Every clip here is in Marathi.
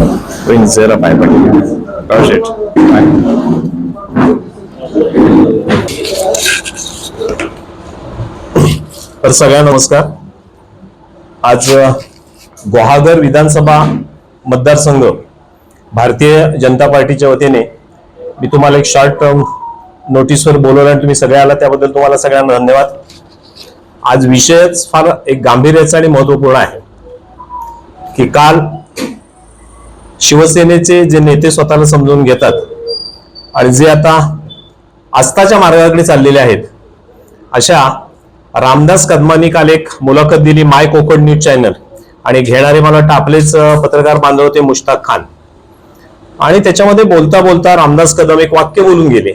Win zero five one. Crush it. Bye. तर सगळ्या नमस्कार आज गुहागर विधानसभा मतदारसंघ भारतीय जनता पार्टीच्या वतीने मी तुम्हाला एक शॉर्ट टर्म नोटीसवर बोलवलं आणि तुम्ही सगळे आला त्याबद्दल तुम्हाला सगळ्यांना धन्यवाद आज विषयच फार एक गांभीर्याचा आणि महत्त्वपूर्ण आहे की काल शिवसेनेचे जे नेते स्वतःला समजून घेतात आणि जे आता आस्थाच्या मार्गाकडे चाललेले आहेत अशा रामदास कदमांनी काल एक मुलाखत दिली माय कोकण न्यूज चॅनल. आणि घेणारे मला टापलेच आपलेच पत्रकार बांधव होते मुश्ताक खान. आणि त्याच्यामध्ये बोलता बोलता रामदास कदम एक वाक्य बोलून गेले.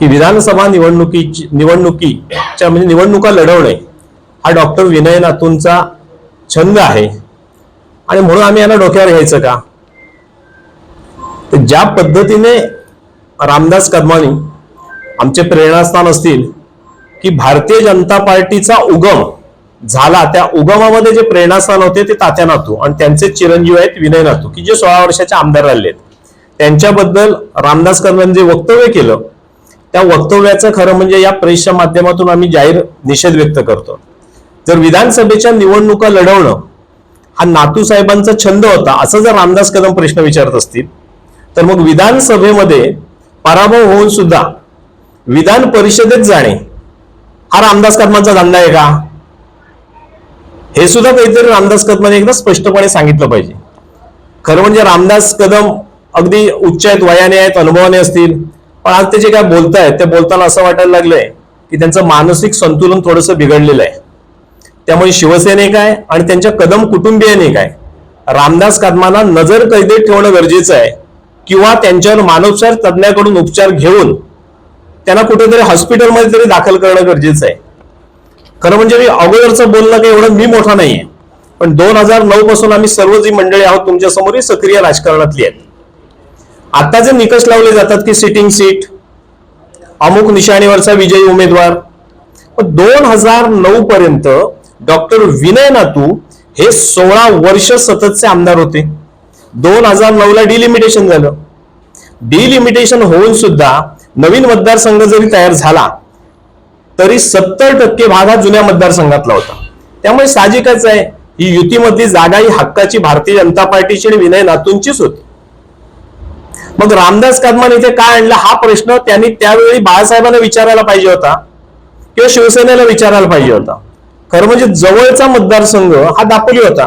की विधानसभा निवडणुकी निवडणुकीच्या म्हणजे निवडणुका लढवणे हा डॉक्टर विनय नातूंचा छंद आहे. आणि म्हणून आम्ही यांना डोक्यावर घ्यायचं का? ज्या पद्धतीने रामदास कदमानी आमचे प्रेरणास्थान असतील की भारतीय जनता पार्टीचा उगम झाला त्या उगमामध्ये जे प्रेरणास्थान होते ते तात्या नातू आणि त्यांचे चिरंजीव आहेत विनय नातू की जे सोळा वर्षाचे आमदार राहिले आहेत त्यांच्याबद्दल रामदास कदमांनी जे वक्तव्य केलं त्या वक्तव्याचं खरं म्हणजे या प्रेसच्या माध्यमातून आम्ही जाहीर निषेध व्यक्त करतो. जर विधानसभेच्या निवडणुका लढवणं हा नातू साहेबांचा छंद होता असं जर रामदास कदम प्रश्न विचारत असतील तर मग विधानसभेमध्ये पराभव होऊन सुद्धा विधान परिषदेत जाणे हा रामदास कदमांचा धंदा आहे का? हे सुद्धा काहीतरी रामदास कदमाने एकदा स्पष्टपणे सांगितलं पाहिजे. खरं म्हणजे रामदास कदम अगदी उच्च आहेत वयाने आहेत अनुभवाने असतील पण आज ते जे काय बोलतायत ते बोलताना असं वाटायला लागलंय की त्यांचं मानसिक संतुलन थोडंसं बिघडलेलं आहे. त्यामुळे शिवसेने काय आणि त्यांच्या कदम कुटुंबियाने काय? रामदास कदमांना नजर कैदेत ठेवणं गरजेचं आहे. किंवा त्यांच्यावर मानोपचार तज्ज्ञाकडून उपचार घेऊन त्यांना कुठेतरी हॉस्पिटलमध्ये तरी दाखल करणं गरजेचं आहे. खरं म्हणजे मी अगोदरचं बोलणं काही एवढं मी मोठा नाहीये. पण दोन हजार नऊ पासून आम्ही सर्व जी मंडळी आहोत तुमच्यासमोर ही सक्रिय राजकारणातली आहेत. आता जे निकष लावले जातात की सिटिंग सीट अमुक निशाणीवरचा विजयी उमेदवार. दोन हजार नऊ पर्यंत डॉक्टर विनय नातू हे सोळा वर्ष सततचे आमदार होते. दोन हजार नऊ ला डिलिमिटेशन झालं. डिलिमिटेशन होऊन सुद्धा नवीन मतदारसंघ जरी तयार झाला तरी सत्तर टक्के भाग हा जुन्या मतदारसंघातला होता. त्यामुळे साहजिकच आहे ही युतीमधली जागा ही हक्काची भारतीय जनता पार्टीची आणि विनय नातूंचीच होती. मग रामदास कदमान इथे काय आणलं? हा प्रश्न त्यांनी त्यावेळी बाळासाहेबांना विचारायला पाहिजे होता किंवा शिवसेनेला विचारायला पाहिजे होता. खरं म्हणजे जवळचा मतदारसंघ हा दापोली होता.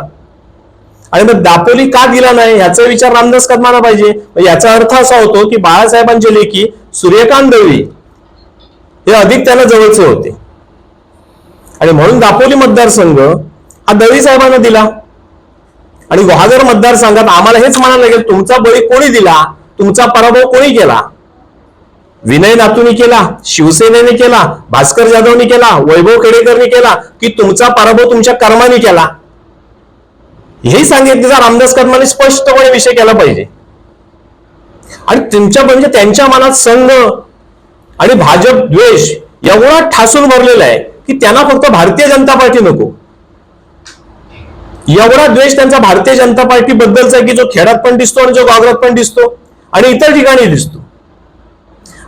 आणि मग दापोली का दिला नाही याचा विचार रामदास कदमाला पाहिजे. याचा अर्थ असा होतो की बाळासाहेबांचे लेखी सूर्यकांत दळवी हे अधिक त्याला जवळचे होते. आणि म्हणून दापोली मतदारसंघ हा दळवी साहेबांना दिला. आणि गुहागर मतदारसंघात आम्हाला हेच म्हणायला लागेल तुमचा बळी कोणी दिला? तुमचा पराभव कोणी केला? विनय नातूनी केला शिवसेनेने केला भास्कर जाधवनी केला वैभव केडेकरनी केला की तुमचा पराभव तुमच्या कर्माने केला. हेही सांगितलं रामदास कर्माने स्पष्टपणे विषय केला पाहिजे. आणि तुमच्या म्हणजे त्यांच्या मनात संघ आणि भाजप द्वेष एवढा ठासून भरलेला आहे की त्यांना फक्त भारतीय जनता पार्टी नको. एवढा द्वेष त्यांचा भारतीय जनता पार्टी बद्दलचा आहे की जो खेड्यात पण दिसतो आणि जो गावरात पण दिसतो आणि इतर ठिकाणी दिसतो.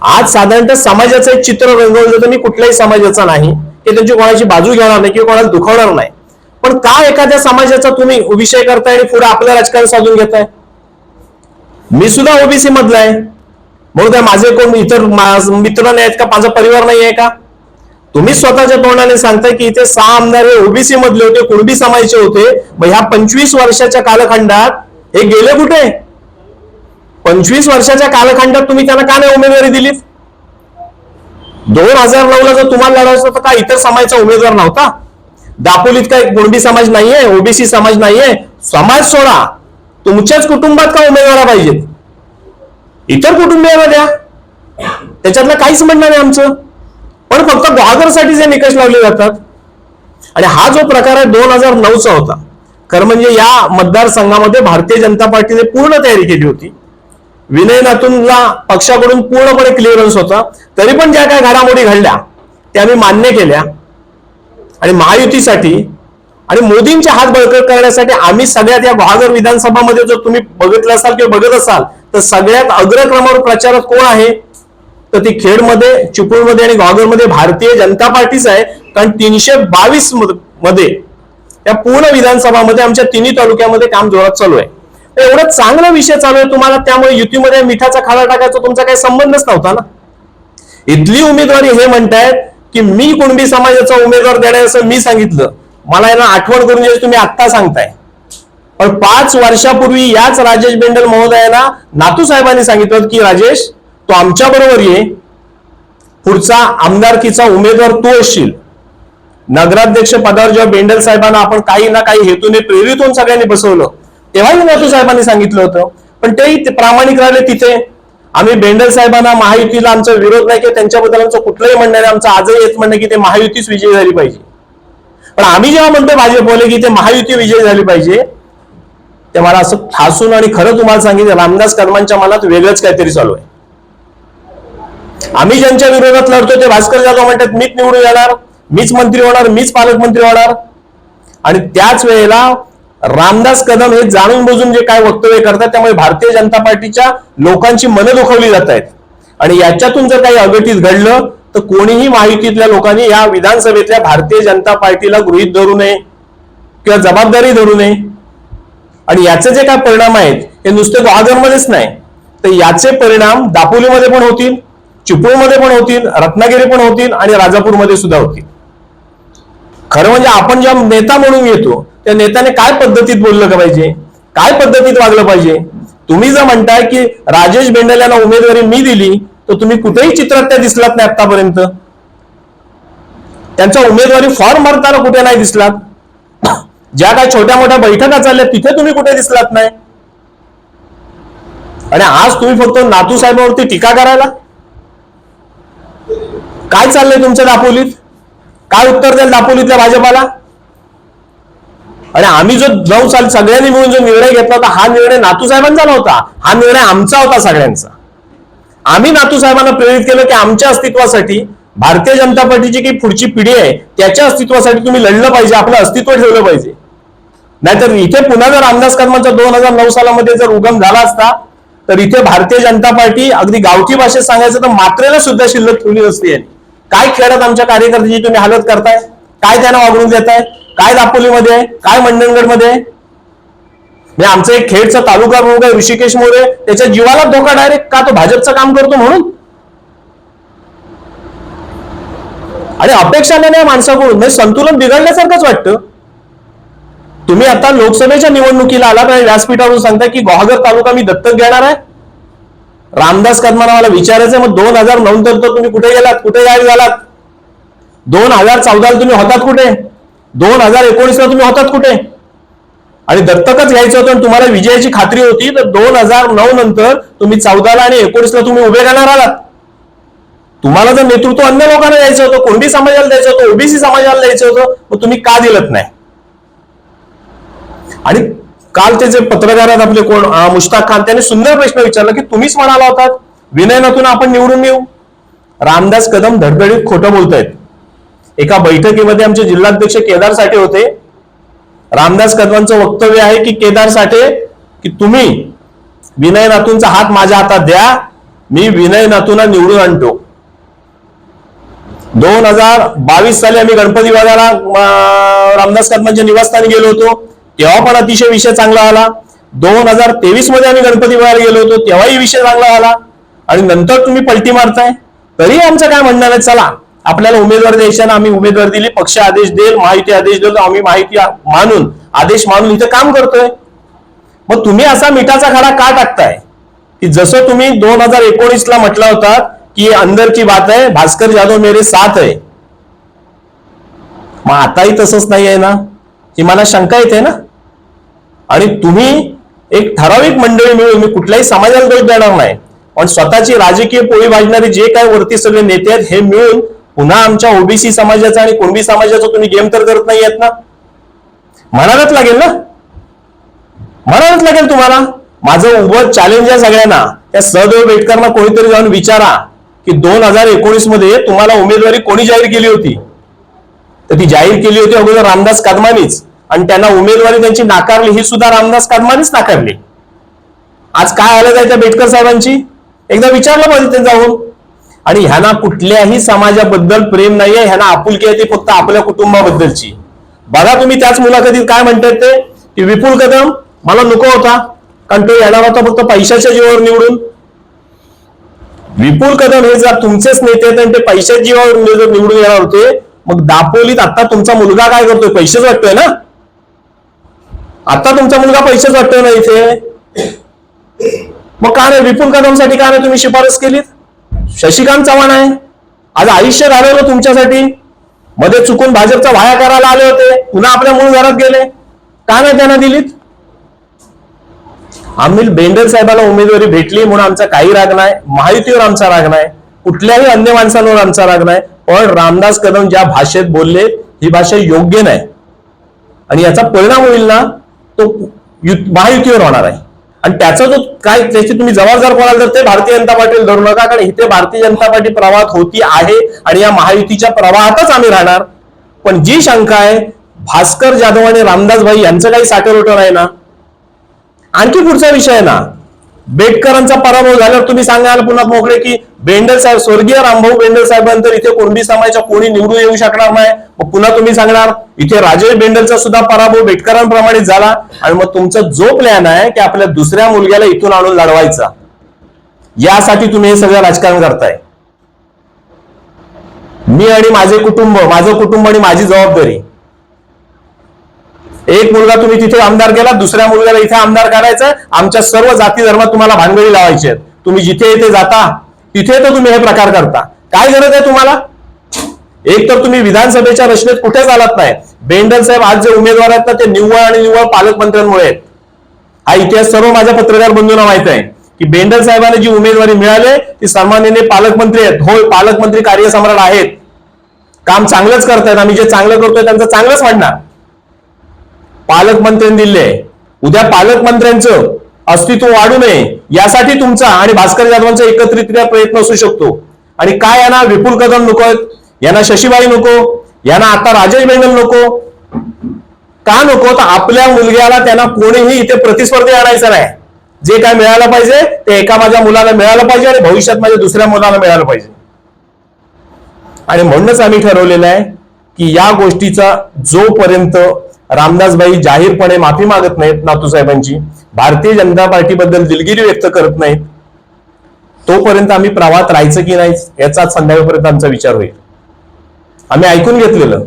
आज साधारणतः समाजाचं एक चित्र रंगवलं जातं मी कुठल्याही समाजाचा नाही. की त्यांची कोणाची बाजू घेणार नाही किंवा कोणाला दुखवणार नाही. पण का एखाद्या समाजाचा तुम्ही विषय करताय आणि पुढे आपलं राजकारण साधून घेताय? मी सुद्धा ओबीसी मधला आहे. म्हणून काय माझे कोण इतर मित्र नाही आहेत का? माझा परिवार नाही आहे का? तुम्ही स्वतःच्या तोंडाने सांगताय की इथे सहा आमदार हे ओबीसी मधले होते कुणबी समाजाचे होते. मग ह्या पंचवीस वर्षाच्या कालखंडात हे गेले कुठे? पंचवीस वर्षाच्या कालखंडात तुम्ही त्यांना का नाही उमेदवारी दिलीत दोन हजार नऊ ला जर तुम्हाला लढायचं तर का इतर समाजाचा उमेदवार नव्हता? दापोलीत काय कुणबी समाज नाहीये ओबीसी समाज नाहीये? समाज सोडा. तुमच्याच कुटुंबात का उमेदवार पाहिजेत इतर कुटुंबियांना द्या त्याच्यातलं काहीच म्हणणं नाही आमचं. पण फक्त गुहागरसाठी जे निकष लावले जातात. आणि हा जो प्रकार आहे दोन हजार नऊचा होता. खरं म्हणजे या मतदारसंघामध्ये भारतीय जनता पार्टीने पूर्ण तयारी केली होती. विनय नातूंना पक्षाकडून पूर्णपणे क्लिअरन्स होता. तरी पण ज्या काय घडामोडी घडल्या त्या आम्ही मान्य केल्या. आणि महायुतीसाठी आणि मोदींचे हात बळकट करण्यासाठी आम्ही सगळ्यात या गुहागर विधानसभामध्ये जर तुम्ही बघितलं असाल किंवा बघत असाल तर सगळ्यात अग्रक्रमावर प्रचारक कोण आहे? तर ती खेडमध्ये चिपळूणमध्ये आणि गुहागरमध्ये भारतीय जनता पार्टीच आहे. कारण तीनशे बावीसमध्ये या पूर्ण विधानसभामध्ये आमच्या तिन्ही तालुक्यामध्ये काम जोरात चालू आहे. एवढं चांगला विषय चालू आहे तुम्हाला त्यामुळे युतीमध्ये मिठाचा खाला टाकायचा तुमचा काही संबंधच नव्हता ना. इथली उमेदवारी हे म्हणतायत की मी कुणबी समाजाचा उमेदवार देणार असं मी सांगितलं. मला यांना आठवण करून द्यायची तुम्ही आत्ता सांगताय. पण पाच वर्षापूर्वी याच राजेश बेंडल महोदयांना नातू साहेबांनी सांगितलं की राजेश तो आमच्या बरोबर ये. पुढचा आमदारकीचा उमेदवार तू असशील. नगराध्यक्ष पदावर जेव्हा बेंडल साहेबांना आपण काही ना काही हेतूने प्रेरित होऊन सगळ्यांनी बसवलं तेव्हाही नातू साहेबांनी सांगितलं होतं. पण तेही ते प्रामाणिक राहिले तिथे. आम्ही बेंडल साहेबांना महायुतीला आमचा विरोध नाही किंवा त्यांच्याबद्दल आमचं कुठलंही म्हणणं नाही. आमचं आजही येत म्हणणं की ते महायुतीच विजयी झाली पाहिजे. पण आम्ही जेव्हा म्हणतो भाजपवाले की ते महायुती विजयी झाली पाहिजे ते मला असं ठासून आणि खरं तुम्हाला सांगितलं रामदास कदमांच्या मनात वेगळंच काहीतरी चालू आहे. आम्ही ज्यांच्या विरोधात लढतो ते भास्कर जाधव म्हणतात मीच निवडून येणार मीच मंत्री होणार मीच पालकमंत्री होणार. आणि त्याच वेळेला रामदास कदम हे जाणून बुजून जे काय वक्तव्य करतात त्यामुळे भारतीय जनता पार्टीच्या लोकांची मनं दुखवली जात आहेत. आणि याच्यातून जर काही अघटित घडलं तर कोणीही माहितीतल्या लोकांनी या विधानसभेतल्या भारतीय जनता पार्टीला गृहीत धरू नये किंवा जबाबदारी धरू नये. आणि याचे जे काय परिणाम आहेत हे नुसते गुहागरमध्येच नाही. तर याचे परिणाम दापोलीमध्ये पण होतील चिपळूणमध्ये पण होतील रत्नागिरी पण होतील आणि राजापूरमध्ये सुद्धा होतील. खरं म्हणजे आपण जेव्हा नेता म्हणून येतो त्या नेत्याने काय पद्धतीत बोललं का पाहिजे? काय पद्धतीत वागलं पाहिजे? तुम्ही जर म्हणताय की राजेश बेंडल यांना उमेदवारी मी दिली तर तुम्ही कुठेही चित्रात त्या दिसलात नाही आतापर्यंत. त्यांचा उमेदवारी फॉर्म भरताना कुठे नाही दिसलात. ज्या काय छोट्या मोठ्या बैठका चालल्या तिथे तुम्ही कुठे दिसलात नाही. आणि आज तुम्ही फक्त नातू साहेबावरती टीका करायला? काय चाललंय तुमच्या दापोलीत? काय उत्तर द्याल दापोलीतल्या भाजपाला? आणि आम्ही जो नऊ साल सगळ्यांनी मिळून जो निर्णय घेतला होता हा निर्णय नातू साहेबांचा नव्हता हा निर्णय आमचा होता सगळ्यांचा. आम्ही नातू साहेबांना प्रेरित केलं की आमच्या अस्तित्वासाठी भारतीय जनता पार्टीची काही पुढची पिढी आहे त्याच्या अस्तित्वासाठी तुम्ही लढलं पाहिजे आपलं अस्तित्व ठेवलं पाहिजे. नाहीतर इथे पुन्हा जर रामदास कदमांचा दोन हजार नऊ सालामध्ये जर उगम झाला असता तर इथे भारतीय जनता पार्टी अगदी गावठी भाषेत सांगायचं तर मात्रेला सुद्धा शिल्लक ठेवली नसती यांनी. काय खेळत आमच्या कार्यकर्त्याची तुम्ही हालत करताय? काय त्यांना वागणूक देताय? काय दापोलीमध्ये? काय मंडणगडमध्ये? आहे म्हणजे आमचं एक खेडचा तालुका प्रमुख आहे ऋषिकेश मोरे. त्याच्या जीवाला धोका डायरेक्ट का तो भाजपचं काम करतो म्हणून? आणि अपेक्षा नाही माणसाकडून. म्हणजे संतुलन बिघडल्यासारखंच वाटतं. तुम्ही आता लोकसभेच्या निवडणुकीला आला तर व्यासपीठावरून सांगता की गोहागर तालुका मी दत्तक घेणार आहे. रामदास कदमाला मला विचारायचं मग दोन हजार नऊ नंतर तर तुम्ही कुठे गेलात? कुठे गायब झालात? दोन हजार चौदाला तुम्ही होतात कुठे? दोन हजार एकोणीसला तुम्ही होतात कुठे? आणि दत्तकच घ्यायचं होतं आणि तुम्हाला विजयाची खात्री होती तर दोन हजार नऊ नंतर तुम्ही चौदाला आणि एकोणीसला तुम्ही उभे राहणार आलात. तुम्हाला जर नेतृत्व अन्य लोकांना द्यायचं होतं कोणती समाजाला द्यायचं होतं ओबीसी समाजाला द्यायचं होतं मग तुम्ही का दिलत नाही? आणि काल ते जे पत्रकार आहेत आपले कोण मुश्ताक खान त्यांनी सुंदर प्रश्न विचारला की तुम्हीच म्हणाला होतात विनयनातून आपण निवडून येऊ? रामदास कदम धडधडीत खोटं बोलतायत. एका बैठकीमध्ये आमचे जिल्हाध्यक्ष केदार साठे होते. रामदास कदमांचं वक्तव्य आहे की केदार साठे की तुम्ही विनय नातूंचा हात माझ्या हातात द्या मी विनय नातूंना निवडून आणतो. दोन हजार बावीस साली आम्ही गणपती बाजारा रामदास कदमांच्या निवासस्थानी गेलो होतो. तेव्हा पण अतिशय विषय चांगला आला. दोन हजार तेवीसमध्ये आम्ही गणपती बाजार गेलो होतो तेव्हाही विषय चांगला आला. आणि नंतर तुम्ही पलटी मारताय तरी आमचं काय म्हणणं आहे चला. आपल्याला उमेदवार द्यायच्या ना आम्ही उमेदवार दिली पक्ष आदेश देईल माहिती आदेश देईल आम्ही माहिती मानून आदेश मानून इथं काम करतोय. मग तुम्ही असा मिठाचा खाडा का टाकताय? की जसं तुम्ही दोन हजार एकोणीस ला म्हटलं होता की अंदर की बात आहे भास्कर जाधव मेरे साथ आहे. मग आताही तसंच नाही आहे ना? ही मला शंका येते ना? आणि तुम्ही एक ठराविक मंडळी मिळून मी कुठल्याही समाजाला दोष देणार नाही पण स्वतःची राजकीय पोळी भाजणारे जे काय वरती सगळे नेते आहेत हे मिळून पुन्हा आमच्या ओबीसी समाजाचा आणि कुणबी समाजाचा तुम्ही गेम तर करत नाही आहेत ना? म्हणावंच लागेल ना? म्हणावंच लागेल तुम्हाला? माझं उभं चॅलेंज आहे सगळ्यांना त्या सहदेव बेटकरना कोणीतरी जाऊन विचारा की दोन हजार एकोणीसमध्ये तुम्हाला उमेदवारी कोणी जाहीर केली होती? तर ती जाहीर केली होती अगोदर रामदास कदमानीच. आणि त्यांना उमेदवारी त्यांची नाकारली ही सुद्धा रामदास कदमानेच नाकारली. आज काय आलं आहे त्या बेटकर साहेबांची? एकदा विचारलं पाहिजे ते जाऊन. आणि ह्यांना कुठल्याही समाजाबद्दल प्रेम नाहीये ह्यांना आपुलकी आहे ती फक्त आपल्या कुटुंबाबद्दलची. बघा तुम्ही त्याच मुलाखतीत काय म्हणतात ते. की विपुल कदम मला नको होता कारण तो येणार होता फक्त पैशाच्या जीवावर निवडून. विपुल कदम हे जर तुमचेच नेते आहेत आणि ते पैशाच्या जीवावर निवडून येणार होते मग दापोलीत आता तुमचा मुलगा काय करतोय? पैसेच वाटतोय ना? आता तुमचा मुलगा पैसेच वाटतो ना इथे? मग का नाही? विपुल कदमसाठी का नाही तुम्ही शिफारस केलीत? शशिकांत चव्हाण आहे. आज आयुष्य घालवलं तुमच्यासाठी. मध्ये चुकून भाजपचा वाया करायला आले होते. पुन्हा आपल्या मूळ घरात गेले. का नाही त्यांना दिलीत? आम्ही बेंडल साहेबांना उमेदवारी भेटली म्हणून आमचा काही राग नाही. माहितीवर आमचा राग नाही. कुठल्याही अन्य माणसांवर आमचा राग नाही. पण रामदास कदम ज्या भाषेत बोलले ही भाषा योग्य नाही. आणि याचा परिणाम होईल ना? तो महायुतीवर होणार आहे. आणि त्याचा जो काय त्याची तुम्ही जबाबदार कोणाला तर ते भारतीय जनता पार्टीला धरू नका कारण इथे भारतीय जनता पार्टी प्रवाहात होती आहे आणि या महायुतीच्या प्रवाहातच आम्ही राहणार. पण जी शंका आहे भास्कर जाधव आणि रामदास भाई यांचं काही साठवरोटं नाही ना? आणखी पुढचा विषय आहे ना बेटकरांचा पराभव झाल्यावर तुम्ही सांगाल पुन्हा मोकळे की बेंडल साहेब स्वर्गीय रामभाऊ बेंडल साहेबांतर इथे कोणबी समाजाच्या कोणी निवडून येऊ शकणार नाही. मग पुन्हा तुम्ही सांगणार इथे राजेश बेंडलचा सुद्धा पराभव बेटकरांप्रमाणे झाला आणि मग तुमचा जो प्लॅन आहे की आपल्या दुसऱ्या मुलग्याला इथून आणून लढवायचा. यासाठी तुम्ही हे सगळं राजकारण करताय. मी आणि माझे कुटुंब माझं कुटुंब आणि माझी जबाबदारी. एक मुलगा तुम्ही तिथे आमदार केला दुसऱ्या मुलग्याला इथे आमदार करायचं आमच्या सर्व जाती धर्मात तुम्हाला भानगडी लावायची आहेत. तुम्ही जिथे इथे जाता तिथे तर तुम्ही हे प्रकार करता. काय गरज आहे तुम्हाला? एक तर तुम्ही विधानसभेच्या रचनेत कुठेच आलात नाही. बेंडल साहेब आज जे उमेदवार आहेत ना ते निव्वळ आणि निव्वळ पालकमंत्र्यांमुळे आहेत. हा इतिहास सर्व माझ्या पत्रकार बंधूंना माहीत आहे. की बेंडल साहेबांना जी उमेदवारी मिळाली ती सन्मान्याने पालकमंत्री आहेत. होय पालकमंत्री कार्यसम्राट आहेत. काम चांगलंच करतायत. आम्ही जे चांगलं करतोय त्यांचं चांगलंच वाढणार. पालकमंत्र्यांनी दिले उद्या पालकमंत्र्यांचं अस्तित्व वाढू नये यासाठी तुमचा आणि भास्कर जाधवांचा एकत्रितरित्या प्रयत्न असू शकतो. आणि काय यांना विपुल कदम नको यांना शशीबाई नको यांना आता राजेश बेंगल नको. का नको? तर आपल्या मुलग्याला त्यांना कोणीही इथे प्रतिस्पर्धी आणायचं नाही. जे काय मिळालं पाहिजे ते एका माझ्या मुलाला मिळालं पाहिजे आणि भविष्यात माझ्या दुसऱ्या मुलाला मिळालं पाहिजे. आणि म्हणूनच आम्ही ठरवलेलं आहे की या गोष्टीचा जोपर्यंत रामदासबाई जाहीरपणे माफी मागत नाहीत नातूसाहेबांची. भारतीय जनता पार्टीबद्दल दिलगिरी व्यक्त करत नाहीत. तोपर्यंत आम्ही प्रवाहात राहायचं की नाही याचा संध्याकाळपर्यंत आमचा विचार होईल. आम्ही ऐकून घेतलेलं.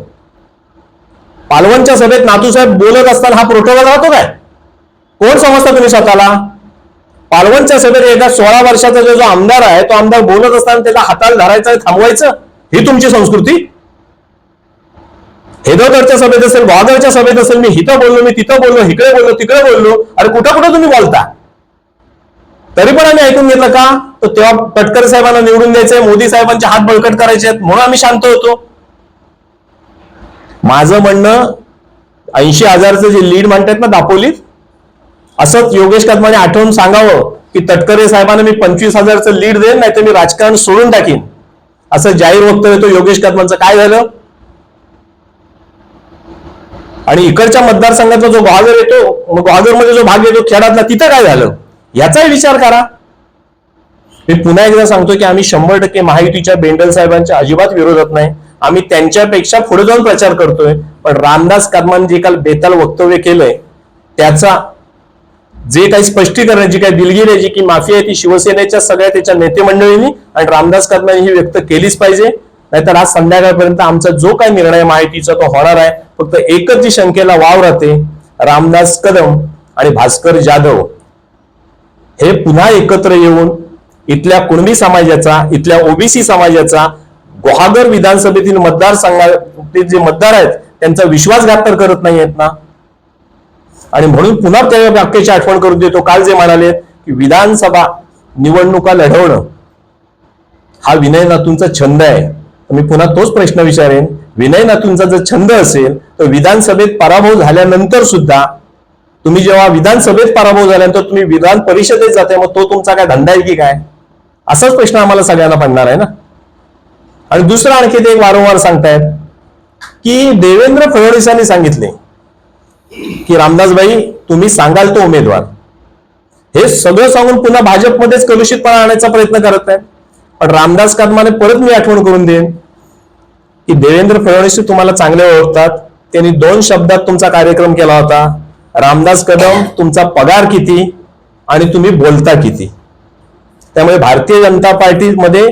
पालवणच्या सभेत नातूसाहेब बोलत असताना हा प्रोटोकॉल राहतो काय? कोण समजता तुम्ही स्वतःला? पालवणच्या सभेत एका सोळा वर्षाचा जो आमदार आहे तो आमदार बोलत असताना त्याला हाताला धरायचं थांबवायचं? ही तुमची संस्कृती? हेदोगडच्या सभेत असेल वागडच्या सभेत असेल मी हिथं बोललो मी तिथं बोललो इकडे बोललो तिकडे बोललो अरे कुठं कुठं तुम्ही बोलता? तरी पण आम्ही ऐकून घेतलं का? तर तेव्हा पटकर साहेबांना निवडून द्यायचंय मोदी साहेबांचे हात बळकट करायचे आहेत म्हणून आम्ही शांत होतो. माझं म्हणणं ऐंशी हजारचं जे लीड म्हणतात ना दापोलीत असंच योगेश कदमाने आठवून सांगावं की तटकरे साहेबांना मी पंचवीस हजारचं लीड देईन नाही तर मी राजकारण सोडून टाकीन. असं जाहीर वक्तव्य तो योगेश कदमांचं. काय झालं? आणि इकडच्या मतदारसंघाचा जो गुहागर येतो मग जो भाग येतो खेडातला तिथं काय झालं? याचाही विचार करा. मी पुन्हा एकदा सांगतो की आम्ही शंभर टक्के महायुतीच्या बेंडल साहेबांच्या अजिबात विरोधात नाही. आम्ही त्यांच्यापेक्षा पुढे जाऊन प्रचार करतोय. पण रामदास कदमांनी जे काल बेताल वक्तव्य केलंय त्याचा जे काही स्पष्टीकरण जी काही दिलगिरी आहे जी की माफी आहे ती शिवसेनेच्या सगळ्या त्याच्या नेते मंडळींनी आणि रामदास कदमांनी ही व्यक्त केलीच पाहिजे. नाहीतर आज संध्याकाळपर्यंत आमचा जो काही निर्णय माहितीचा तो होणार आहे फक्त एकच जी शंकेला वाव राहते रामदास कदम आणि भास्कर जाधव. हे पुन्हा एकत्र येऊन इथल्या कुणबी समाजाचा इथल्या ओबीसी समाजाचा गुहागर विधानसभेतील मतदारसंघातील जे मतदार आहेत त्यांचा विश्वासघात तर करत नाही आहेत ना? आणि म्हणून पुन्हा त्या वाक्याची आठवण करून देतो. काल जे म्हणाले की विधानसभा निवडणुका लढवणं हा विनय नातूंचा छंद आहे. मी पुन्हा तोच प्रश्न विचारेन. विनय नातूंचा जर छंद असेल तर विधानसभेत पराभव झाल्यानंतर सुद्धा तुम्ही जेव्हा विधानसभेत पराभव झाल्यानंतर तुम्ही विधान परिषदेत जाते मग तो तुमचा काय धंदा आहे की काय? असाच प्रश्न आम्हाला सगळ्यांना पडणार आहे ना? आणि दुसरं आणखी ते एक वारंवार सांगतायत की देवेंद्र फडणवीसांनी सांगितले की रामदासबाई तुम्ही सांगाल तो उमेदवार. हे सगळं सांगून पुन्हा भाजपमध्येच कलुषितपणा आणायचा प्रयत्न करत आहे पण रामदास कदमाने परत मी आठवण करून देईन. की देवेंद्र फडणवीस तुम्हाला चांगले ओळखतात. त्यांनी दोन शब्दात तुमचा कार्यक्रम केला होता. रामदास कदम तुमचा पगार किती आणि तुम्ही बोलता किती? त्यामुळे भारतीय जनता पार्टीमध्ये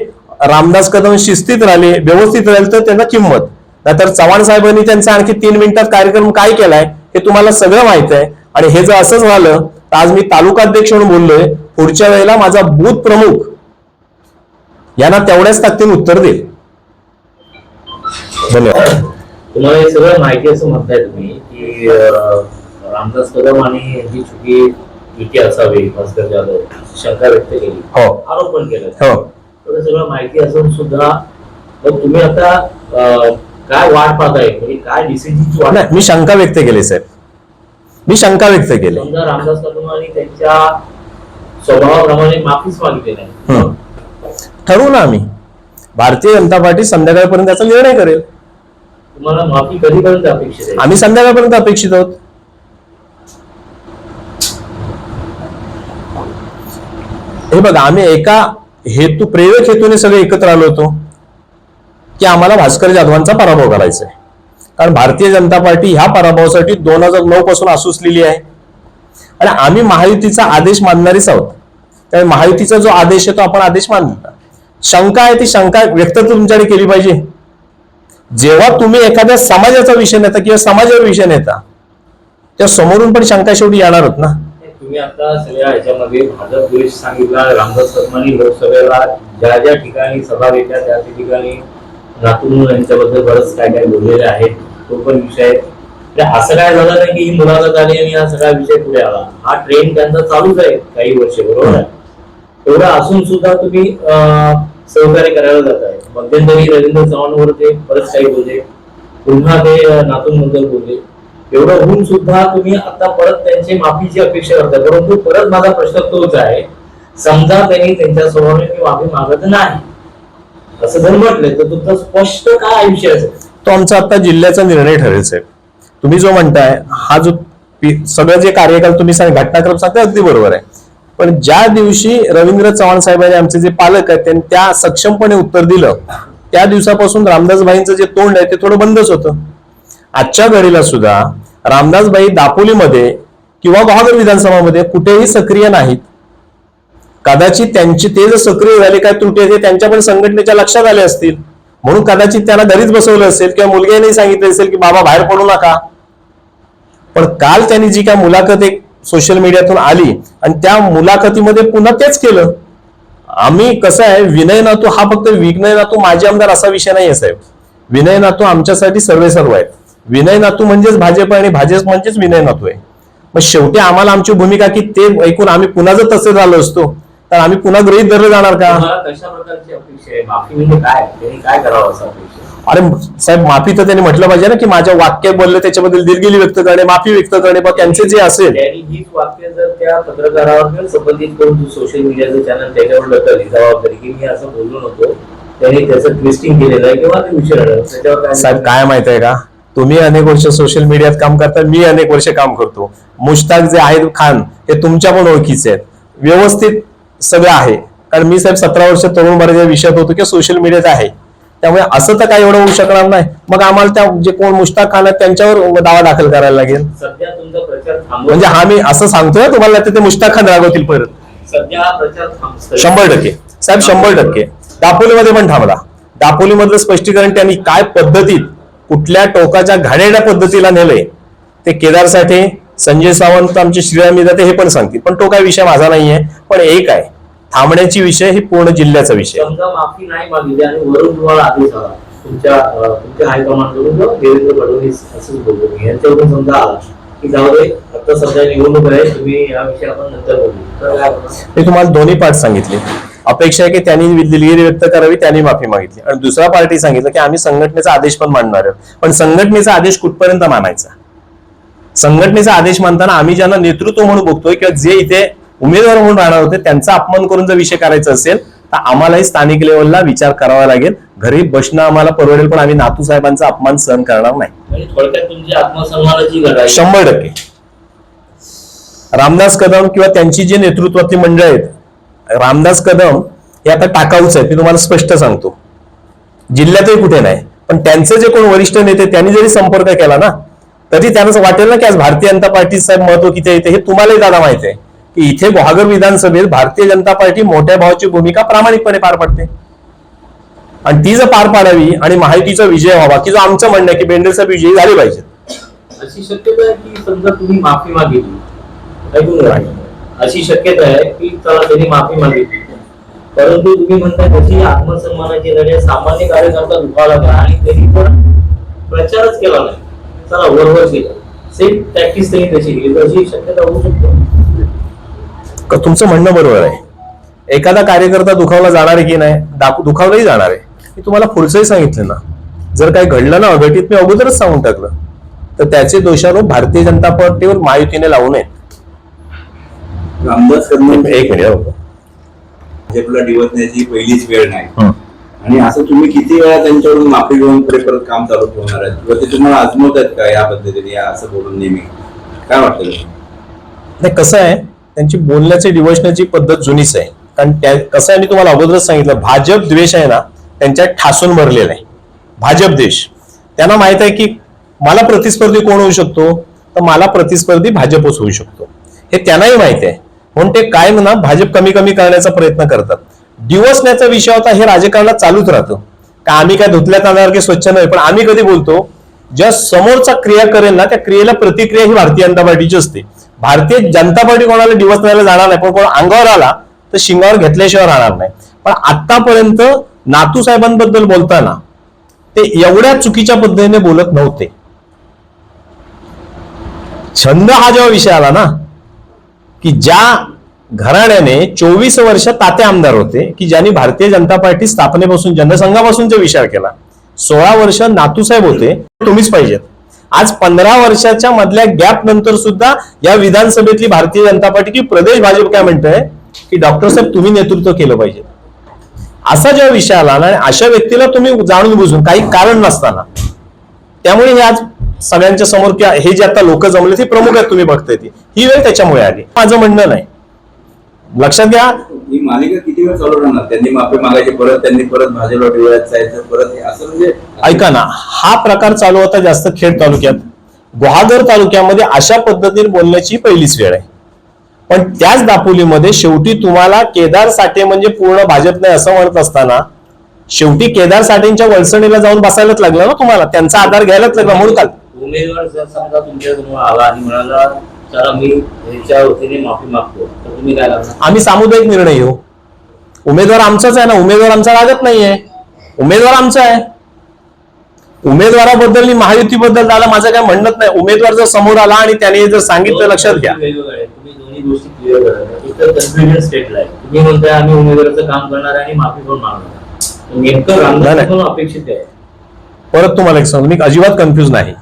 रामदास कदम शिस्तीत राहिले व्यवस्थित राहिले तर त्यांना किंमत. नाहीतर चव्हाण साहेबांनी त्यांचा आणखी तीन मिनिटात कार्यक्रम काय केलाय हे तुम्हाला सगळं माहीत आहे. आणि हे जर असंच झालं तर आज मी तालुकाध्यक्ष म्हणून बोललोय. पुढच्या वेळेला माझा बूथ प्रमुख यांना तेवढ्याच ताकदीने उत्तर देईल. धन्यवाद. तुम्हाला हे सगळं माहिती असं म्हणताय तुम्ही की रामदास कदम आणि यांची चुकी युती असावी भास्कर जाधव शंका व्यक्त केली. हो. आरोप पण केला. हो. एवढं सगळं माहिती असून सुद्धा मग तुम्ही आता काय वाट पाहताय? म्हणजे काय डिसिजनची वाट नाही मी शंका व्यक्त केली साहेब. मी शंका व्यक्त केली. समजा रामदास कदम आणि त्यांच्या स्वभावाप्रमाणे माफीच मागितली नाही. ठरवू ना आम्ही. भारतीय जनता पार्टी संध्याकाळपर्यंत त्याचा निर्णय करेल. तुम्हाला माफी कधीपर्यंत अपेक्षित आहे? आम्ही संध्याकाळपर्यंत अपेक्षित आहोत. हे बघा आम्ही एका हेतू प्रेरक हेतूने सगळे एकत्र आलो होतो की आम्हाला भास्कर जाधवांचा पराभव करायचा आहे. कारण भारतीय जनता पार्टी ह्या पराभवासाठी दोन हजार नऊ पासून आसूसलेली आहे. आणि आम्ही महायुतीचा आदेश मानणारीच आहोत. त्यामुळे महायुतीचा जो आदेश आहे तो आपण आदेश मानला. शंका आहे ती शंका व्यक्त तुमच्याकडे केली पाहिजे. जेव्हा तुम्ही एखाद्या समाजाचा विषय नेता किंवा समाजावर विषय नेता त्या समोरून पण शंका शेवटी येणारच ना? तुम्ही आता सगळ्या ह्याच्यामध्ये भाजप द्वेष सांगितला रामदास कदमानी लोकसभेला ज्या ज्या ठिकाणी सभा घेतल्या त्या त्या ठिकाणी नातून यांच्याबद्दल बरंच काय काय बोललेले आहेत. तो पण विषय म्हणजे असं काय झालं नाही की ही मुलाखत आली आणि हा सगळा विषय पुढे आला. हा ट्रेंड त्यांचा चालूच आहे काही वर्ष बरोबर आहे? एवढं असून सुद्धा तुम्ही सहकार्य करायला जात आहे मध्यंतरी रवींद्र चव्हाणवर ते बरंच काही बोलले. पुन्हा ते नातूंबद्दल बोलले. एवढं होऊन सुद्धा तुम्ही आता परत त्यांची माफीची अपेक्षा करता परंतु परत माझा प्रश्न तोच आहे समजा त्यांनी त्यांच्या स्वभावाने मी माफी मागत नाही असं जर म्हटलं तर तुमचा स्पष्ट काय आयुष्य असेल? तो आमचा आता जिल्ह्याचा निर्णय ठरेल साहेब. तुम्ही जो म्हणताय हा जो सगळं जे कार्यकाल तुम्ही सांग घटनाक्रम सांगता अगदी बरोबर आहे. पण ज्या दिवशी रवींद्र चव्हाण साहेबांनी आमचे जे पालक आहेत त्यांनी त्या सक्षमपणे उत्तर दिलं त्या दिवसापासून रामदासबाईंचं जे तोंड आहे ते थोडं बंदच होतं. आजच्या घडीला सुद्धा रामदासबाई दापोलीमध्ये किंवा बहादूर विधानसभामध्ये कुठेही सक्रिय नाहीत. कदाचित त्यांची ते जर सक्रिय झाले काय त्रुटी आहे त्यांच्या पण संघटनेच्या लक्षात आले असतील. म्हणून कदाचित त्यांना घरीच बसवलं असेल किंवा मुलग्याने सांगितलं असेल की बाबा बाहेर पडू नका. पण काल त्यांनी जी काय मुलाखत एक सोशल मीडियातून आली आणि त्या मुलाखतीमध्ये पुन्हा तेच केलं. आम्ही कसं आहे विनय नातू हा फक्त विनय नातू माझे आमदार असा विषय नाही आहे साहेब. विनय नातू आमच्यासाठी सर्वे सर्व आहेत. विनय नातू म्हणजेच भाजप आणि भाजप म्हणजेच विनय नातू आहे. मग शेवटी आम्हाला आमची भूमिका की ते ऐकून आम्ही पुन्हा जर तसे झालो असतो तर आम्ही पुन्हा गृहित धरलं जाणार का? तुम्हाला कशा प्रकारची अपेक्षा आहे? माफी म्हणजे काय? त्यांनी काय करावं असं अपेक्षा आहे? अरे साहेब माफी तर त्यांनी म्हटलं पाहिजे ना की माझ्या वाक्य बोलले त्याच्याबद्दल दिलगिरी व्यक्त करणे माफी व्यक्त करणे बा त्यांचे जे असेल. त्यांनी हीच वाक्य जर त्या पत्रकारावर किंवा संबंधित करून सोशल मीडियाचं चॅनल त्याच्यावर ढकलली जबाबदारी की मी असं बोललो नव्हतो त्यांनी त्याचं ट्विस्टिंग केलेलं आहे किंवा ते विषय त्याच्यावर काय साहेब काय माहीत आहे का? तुम्ही अनेक वर्ष सोशल मीडियात काम करता मी अनेक वर्ष काम करतो. मुश्ताक जे आहेत खान हे तुमच्या पण ओळखीचे आहेत. व्यवस्थित सगळं आहे. कारण मी साहेब सतरा वर्ष तरुण या विषयात होतो किंवा सोशल मीडियात आहे. त्यामुळे असं तर काय एवढं होऊ शकणार नाही. मग आम्हाला त्या जे कोण मुश्ताक खान आहेत त्यांच्यावर दावा दाखल करायला लागेल. म्हणजे हा मी असं सांगतोय तुम्हाला ते मुश्ताक खान रागवतील परत. शंभर टक्के. साहेब शंभर टक्के. दापोलीमध्ये पण थांबला दापोलीमधलं स्पष्टीकरण त्यांनी काय पद्धतीत कुठल्या टोकाच्या घाणेरड्या पद्धतीला नेलंय ते केदार साठे संजय सावंत आमचे श्रीराम जाते हे पण सांगतील. पण तो काय विषय माझा नाहीये पण एक आहे. थांबण्याची विषय ही पूर्ण जिल्ह्याचा विषय. आहे. माफी नाही मागितली आणि वरून तुम्हाला आदेश आला. तुमच्या तुमच्या हायकमांडकडून देवेंद्र फडणवीस असंच बोलतो मी यांच्याकडून समजा आला. की जाऊ दे आता सध्या निवडणूक आहे तुम्ही या विषयी आपण नंतर बोलू? मी तुम्हाला दोन्ही पार्ट सांगितले. अपेक्षा आहे की त्यांनी दिलगिरी व्यक्त करावी त्यांनी माफी मागितली. आणि दुसरा पार्टी सांगितलं की आम्ही संघटनेचा आदेश पण मानणार आहोत. पण संघटनेचा आदेश कुठपर्यंत मानायचा? संघटनेचा आदेश मानताना आम्ही ज्यांना नेतृत्व म्हणून बघतोय किंवा जे इथे उमेदवार म्हणून राहणार होते त्यांचा अपमान करून जर विषय करायचा असेल तर आम्हालाही स्थानिक लेवलला विचार करावा लागेल. घरी बसणं आम्हाला परवडेल पण आम्ही नातू साहेबांचा अपमान सहन करणार नाही. शंभर टक्के. रामदास कदम किंवा त्यांची जी नेतृत्वातली मंडळ आहेत रामदास कदम हे आता टाकाऊच आहेत मी तुम्हाला स्पष्ट सांगतो. जिल्ह्यातही कुठे नाही पण त्यांचे जे कोण वरिष्ठ नेते त्यांनी जरी संपर्क केला ना तरी त्यांना असं वाटेल ना की आज भारतीय जनता पार्टीचं महत्त्व किती आहे हे तुम्हालाही दादा माहीत आहे. की इथे गुहागर विधानसभेत भारतीय जनता पार्टी मोठ्या भावाची भूमिका प्रामाणिकपणे पार पाडते. आणि ती जर पार पाडावी आणि माहितीचा विजय व्हावा की जो आमचं म्हणणं आहे की बेंडेसाहेब विजयी झाले पाहिजेत अशी शक्यता आहे की समजा तुम्ही माफी मागितली. ऐकून अशी शक्यता आहे की चला त्यांनी माफी मागितली. परंतु तुम्ही म्हणता त्याची आत्मसन्मानाची लढ्या सामान्य कार्यकर्ता दुखावला का? आणि त्यांनी पण प्रचारच केला नाही. चला वरवर केलं सेम प्रॅक्टिस त्यांनी केली तर अशी शक्यता होऊ शकते. क- तुमचं म्हणणं बरोबर आहे. एखादा कार्यकर्ता दुखावला जाणार आहे की नाही दाखव दुखावलाही जाणार आहे. मी तुम्हाला पुढचंही सांगितलं ना. जर काही घडलं ना अघटित मी अगोदरच सांगून टाकलं. तर त्याचे दोषारोप भारतीय जनता पार्टीवर महायुतीने लावू नये. रामदास कदम एक मिनिट हो. भाजपला डिवचण्याची पहिलीच वेळ नाही. हं. आणि असं तुम्ही किती वेळा त्यांच्याकडून माफी घेऊन पुढे परत काम चालू ठेवणार आहेत? किंवा ते तुम्हाला आजमवत आहेत का या पद्धतीने असं बोलून नेहमी? काय वाटतं नाही कसं आहे त्यांची बोलण्याची डिवचण्याची पद्धत जुनीच आहे. कारण त्या कसं आहे मी तुम्हाला अगोदरच सांगितलं भाजप द्वेष आहे ना त्यांच्यात ठासून भरलेला आहे. भाजप द्वेष. त्यांना माहीत आहे की मला प्रतिस्पर्धी कोण होऊ शकतो? तर मला प्रतिस्पर्धी भाजपच होऊ शकतो. हे त्यांनाही माहिती आहे. म्हणून ते काय म्हणा भाजप कमी कमी करण्याचा प्रयत्न करतात. डिवोसण्याचा विषय होता हे राजकारणात चालूच राहतं. का आम्ही काय धुतल्या तांदळासारखे स्वच्छ नाही? पण आम्ही कधी बोलतो ज्या समोरचा क्रिया करेल ना त्या क्रियेला प्रतिक्रिया ही भारतीय जनता पार्टीची असते. भारतीय जनता पार्टी कोणाला दिवस न्यायला जाणार नाही पण कोण अंगावर आला तर शिंगावर घेतल्याशिवाय राहणार नाही. पण आतापर्यंत नातू साहेबांबद्दल बोलताना ते एवढ्या चुकीच्या पद्धतीने बोलत नव्हते. छंद हा जेव्हा विषय आला ना की ज्या घराण्याने चोवीस वर्ष ताते आमदार होते की ज्यांनी भारतीय जनता पार्टी स्थापनेपासून जनसंघापासून जो विचार केला. सोळा वर्ष नातूसाहेब होते तुम्हीच पाहिजेत. आज पंधरा वर्षाच्या मधल्या गॅप नंतर सुद्धा या विधानसभेतली भारतीय जनता पार्टी की प्रदेश भाजप काय म्हणतंय की डॉक्टर साहेब तुम्ही नेतृत्व केलं पाहिजे. असा जेव्हा विषय आला ना आणि अशा व्यक्तीला तुम्ही जाणून बुजून काही कारण नसताना त्यामुळे हे आज सगळ्यांच्या समोर हे जे आता लोक जमले ते प्रमुख आहेत तुम्ही बघताय ती. ही वेळ त्याच्यामुळे आली. माझं म्हणणं नाही. लक्षात घ्या. ही मालिका किती वेळ चालू राहणार? त्यांनी माफी मागायची परत त्यांनी परत भाजपला डिवळ्यात जायचं परत हे असं म्हणजे ऐका ना हा प्रकार चालू होता जास्त खेड तालुक्यात. गुहागर तालुक्यामध्ये अशा पद्धतीने बोलण्याची पहिलीच वेळ आहे. पण त्याच दापोलीमध्ये शेवटी तुम्हाला केदार साठे म्हणजे पूर्ण भाजप नाही असं म्हणत असताना शेवटी केदार साठेंच्या वळसणीला जाऊन बसायलाच लागलं ना तुम्हाला? त्यांचा आधार घ्यायलाच लागला म्हणून काल उमेदवार जर समजा तुमच्यासमोर आला आणि म्हणाला चला मी ह्याच्या वतीने माफी मागतो. तर तुम्ही काय करणार आम्ही सामुदायिक निर्णय घेऊ. उमेदवार आमचाच आहे ना उमेदवार आमचा लागत नाहीये. उमेदवार आमचा आहे. उमेदवाराबद्दल महायुतीबद्दल झालं माझं काय म्हणणंच नाही. उमेदवार जर समोर आला आणि त्याने जर सांगितलं लक्षात घ्या. वेगवेगळं आहे. तुम्ही दोन्ही गोष्टी क्लिअर करा एक तर कन्फ्युजन स्टेटला आहे तुम्ही म्हणताय आम्ही उमेदवाराचं काम करणार आहे आणि माफी पण मागणार नेमकं नाही, रामदास नाही. कदम अपेक्षित आहे. परत तुम्हाला एक सांगतो मी अजिबात कन्फ्युज नाही.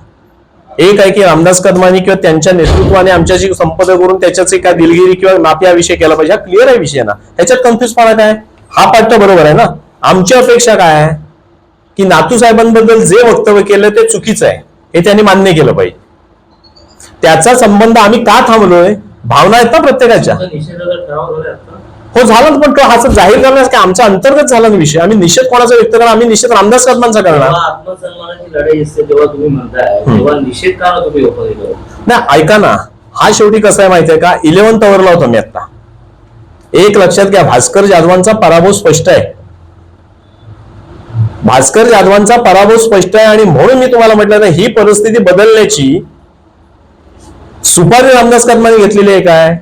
एक आहे की रामदास कदमानी किंवा त्यांच्या नेतृत्वाने आमच्याशी संपर्क करून त्याच्याचे काय दिलगिरी किंवा माफी हा विषय केला पाहिजे हा क्लिअर आहे विषय ना. ह्याच्यात कन्फ्युजपणा काय हा पाठ तर बरोबर आहे ना. आमची अपेक्षा काय आहे? की नातू साहेबांबद्दल जे वक्तव्य केलं ते चुकीचं आहे. हे त्यांनी मान्य केलं पाहिजे. त्याचा संबंध आम्ही का थांबलोय? भावना आहेत ना प्रत्येकाच्या. हो झाला पण तो असं जाहीर करण्यास की आमचा अंतर्गत झाला विषय? आम्ही निषेध कोणाचा व्यक्त करणार? आम्ही निषेध रामदास कदमांचा करणार. जेव्हा आत्मसन्मानाची लढाई असते तेव्हा तुम्ही म्हणताय. तेव्हा निषेध का तुम्ही नाही ऐका ना. हा शेवटी कसा आहे माहितीये का? इलेव्हन्थ ओव्हरला होतो मी आता एक लक्षात घ्या भास्कर जाधवांचा पराभव स्पष्ट आहे. भास्कर जाधवांचा पराभव स्पष्ट आहे आणि म्हणून मी तुम्हाला म्हटलं ना ही परिस्थिती बदलण्याची सुपारी रामदास कदमाने घेतलेली आहे काय?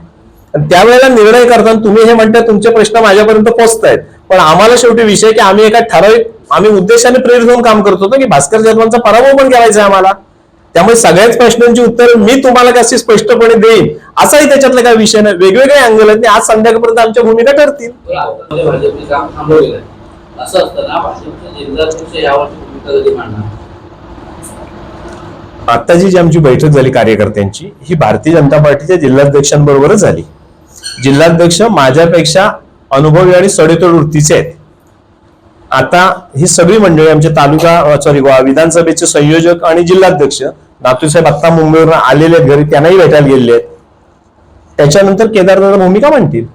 आणि त्यावेळेला निर्णय करताना तुम्ही हे म्हणताय तुमचे प्रश्न माझ्यापर्यंत पोहोचतायत. पण आम्हाला शेवटी विषय की आम्ही एका ठराविक आम्ही उद्देशाने प्रेरित होऊन काम करत होतो की भास्कर जाधवांचा पराभव पण करायचा आहे आम्हाला. त्यामुळे सगळ्याच प्रश्नांची उत्तर मी तुम्हाला कशी स्पष्टपणे देईन असाही त्याच्यातला काय विषय नाही. वेगवेगळे अँगल आहेत आणि आज संध्याकाळपर्यंत आमच्या भूमिका ठरतील. आत्ताची जी आमची बैठक झाली कार्यकर्त्यांची ही भारतीय जनता पार्टीच्या जिल्हाध्यक्षांबरोबरच झाली. जिल्हाध्यक्ष माझ्यापेक्षा अनुभवी आणि सडेतोड वृत्तीचे आहेत. आता ही सगळी मंडळी आमचे तालुका सॉरी विधानसभेचे संयोजक आणि जिल्हाध्यक्ष नातूसाहेब आता मुंबईवरून आलेले आहेत घरी त्यांनाही भेटायला गेलेले आहेत. त्याच्यानंतर केदारदादा भूमिका मांडतील